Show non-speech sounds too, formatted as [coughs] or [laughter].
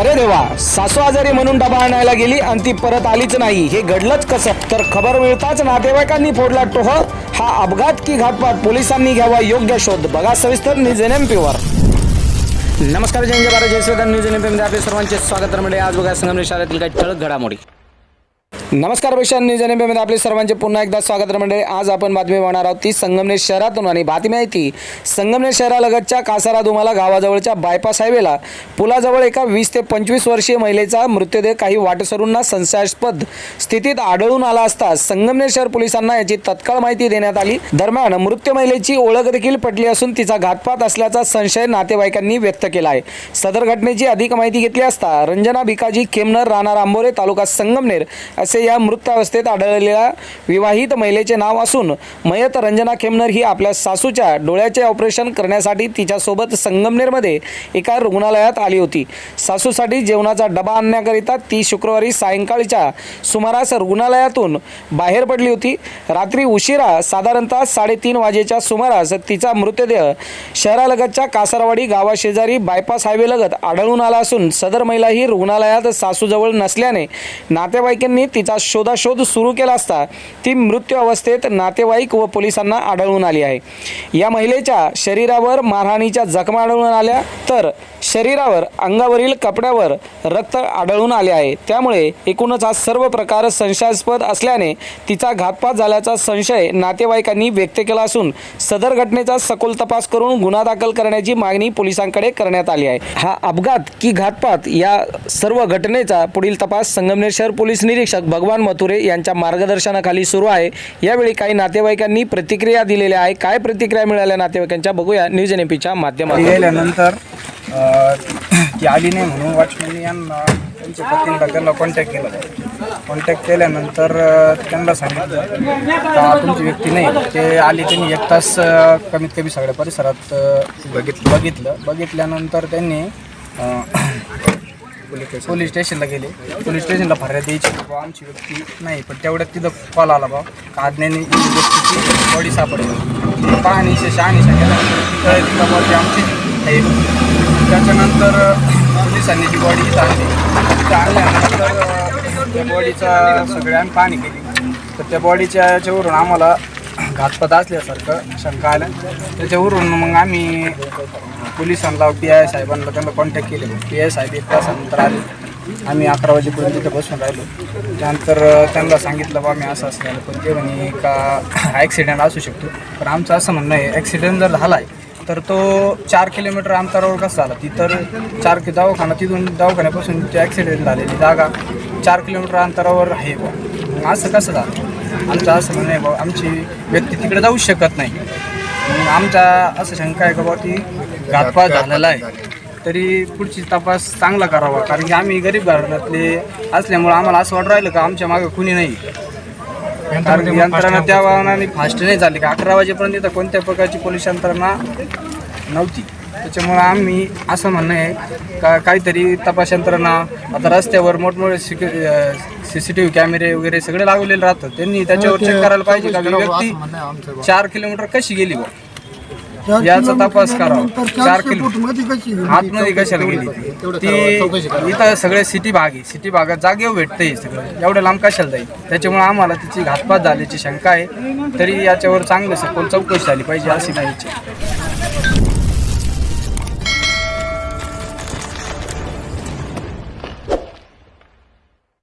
अरे देवा सासू आजारी म्हणून डबा आणायला गेली आणि ती परत आलीच नाही. हे घडलंच कसं? तर खबर मिळताच नातेवाईकांनी फोडला टोह. हा अपघात की घातपात पोलिसांनी घ्यावा योग्य शोध. बघा सविस्तर न्यूज एन एम पीवर नमस्कार जय भारत जय श्रीराम न्यूज एन एम पीमध्ये आपले सर्वांचे स्वागत. तर म्हणजे आज बघा संगमनेर शहरातील काही ठळक घडामोडी. नमस्कार पेशा न्यूज एन आपले सर्वांचे पुन्हा एकदा स्वागत म्हणजे आज आपण बातमी पाहणार आहोत ती संगमनेर शहरातून आणि बातमी आहे ती संगमनेर शहरालगतच्या कासारा दुमाला गावाजवळच्या बायपास हायवेला. पुलाजवळ एका वीस ते पंचवीस वर्षीय महिलेचा मृत्यूदेह काही वाटसरूंना संशयास्पद स्थितीत आढळून आला असता संगमनेर शहर पोलिसांना याची तत्काळ माहिती देण्यात आली. दरम्यान मृत महिलेची ओळख देखील पटली असून तिचा घातपात असल्याचा संशय नातेवाईकांनी व्यक्त केला आहे. सदर घटनेची अधिक माहिती घेतली असता रंजना भिकाजी खेमनर राणा रांबोरे तालुका संगमनेर असे या मृत अवस्थेत आढळलेल्या विवाहित महिलेचे नाव असून मयत रंजना खेमनर ही आपल्या सासूच्या डोळ्याचे ऑपरेशन करण्यासाठी तिच्यासोबत संगमनेरमध्ये एका रुग्णालयात आली होती. सासूसाठी जेवणाचा डबा आणण्याकरिता ती शुक्रवारी सायंकाळच्या सुमारास रुग्णालयातून बाहेर पडली होती. रात्री उशिरा साधारणतः साडेतीन वाजेच्या सुमारास तिचा मृतदेह शहरालगतच्या कासारवाडी गावाशेजारी बायपास हायवेलगत आढळून आला असून सदर महिला ही रुग्णालयात सासूजवळ नसल्याने नातेवाईकांनी तिचा शोधाशोध सुरू केला असता ती मृत्यू अवस्थेत नातेवाईक व पोलिसांना आढळून आली आहे. या महिलेच्या शरीरावर मारहाणीच्या जखमा आढळून आल्या तर शरीरावर अंगावरील कपड्यावर रक्त आढळून आले आहे. त्यामुळे एकूणच हा सर्व प्रकार संशयास्पद असल्याने तिचा घातपात झाल्याचा संशय नातेवाईकांनी व्यक्त केला असून सदर घटनेचा सखोल तपास करून गुन्हा दाखल करण्याची मागणी पोलिसांकडे करण्यात आली आहे. हा अपघात की घातपात या सर्व घटनेचा पुढील तपास संगमनेर शहर पोलीस निरीक्षक भगवान मथुरे यांच्या मार्गदर्शनाखाली सुरू आहे. यावेळी काही नातेवाईकांनी प्रतिक्रिया दिलेल्या आहे काय प्रतिक्रिया मिळाल्या नातेवाईकांच्या? बघूया न्यूज एन एपीच्या माध्यमातून. गेल्यानंतर ती आली नाही म्हणून वॉचमॅन यांना त्यांच्या पत्नीला त्यांना कॉन्टॅक्ट केला. कॉन्टॅक्ट केल्यानंतर त्यांना सांगितलं का तुमची व्यक्ती नाही? ते आली त्यांनी एक तास कमीत कमी सगळ्या परिसरात बघितलं बघितलं. बघितल्यानंतर त्यांनी पोलीस स्टेशनला गेले. पोलीस स्टेशनला फर्याद द्यायची. बुवा आमची व्यक्ती नाही पण तेवढ्यात तिथं कॉल आला बा. का अज्ञानी व्यक्तीची बॉडी सापडली. पाहणीचे शहानिशा केल्यानंतर तिथं तिथं बॉडी आमची आहे. त्याच्यानंतर पोलिसांनी ती बॉडी इथं आणली इथं आणल्यानंतर त्या बॉडीचा सगळे आम्ही पाहणी केली. तर त्या बॉडीच्या याच्यावरून आम्हाला घातपात असल्यासारखं शंका आल्या त्याच्यावरून मग आम्ही पोलिसांना पी आय साहेबांना त्यांना कॉन्टॅक्ट केले. पी आय साहेब एक तासानंतर आले. आम्ही अकरा वाजेपर्यंत तिथे बसून राहिलो. त्यानंतर त्यांना सांगितलं बा मी असं असं झालं. पण ते म्हणे का [coughs] ॲक्सिडेंट असू शकतो. पण आमचं असं म्हणणं आहे ॲक्सिडेंट जर झाला आहे तर तो चार किलोमीटर अंतरावर कसा झाला? ती तर चार कि दवाखाना तिथून दवाखान्यापासून ते ॲक्सिडेंट झालेली जागा चार किलोमीटर अंतरावर आहे बा. मग असं कसं झालं? आमचं असं म्हणणं आहे बाबा आमची व्यक्ती तिकडे जाऊ शकत नाही. आमचा असं शंका आहे का बाबा की घातपात झालेला आहे. तरी पुढची तपास चांगला करावा कारण की आम्ही गरीब घरातले असल्यामुळं आम्हाला असं वाटू राहिलं का आमच्या मागं कुणी नाही. कारण की यंत्रणा त्या वाहनाने फास्ट नाही झाली का? अकरा वाजेपर्यंत इथं कोणत्या प्रकारची पोलीस यंत्रणा नव्हती. त्याच्यामुळं आम्ही असं म्हणणं आहे का काहीतरी तपास यंत्रणा आता रस्त्यावर मोठमोठे सिक्यु सी सी टी व्ही कॅमेरे वगैरे सगळे लागलेले राहतात. त्यांनी त्याच्यावर चेक करायला पाहिजे का? व्यक्ती चार किलोमीटर कशी गेली बा? याचा तपास करावा. चार किलो आतमध्ये कशाला गेली ती? इथं सगळे सिटी भाग आहे. सिटी भागात जागेवर भेटतंय सगळं. एवढं लांब कशाला जाईल? त्याच्यामुळे आम्हाला तिची घातपात झाल्याची शंका आहे. तरी याच्यावर चांगलं सखोल चौकशी झाली पाहिजे अशी नाही इच्छा.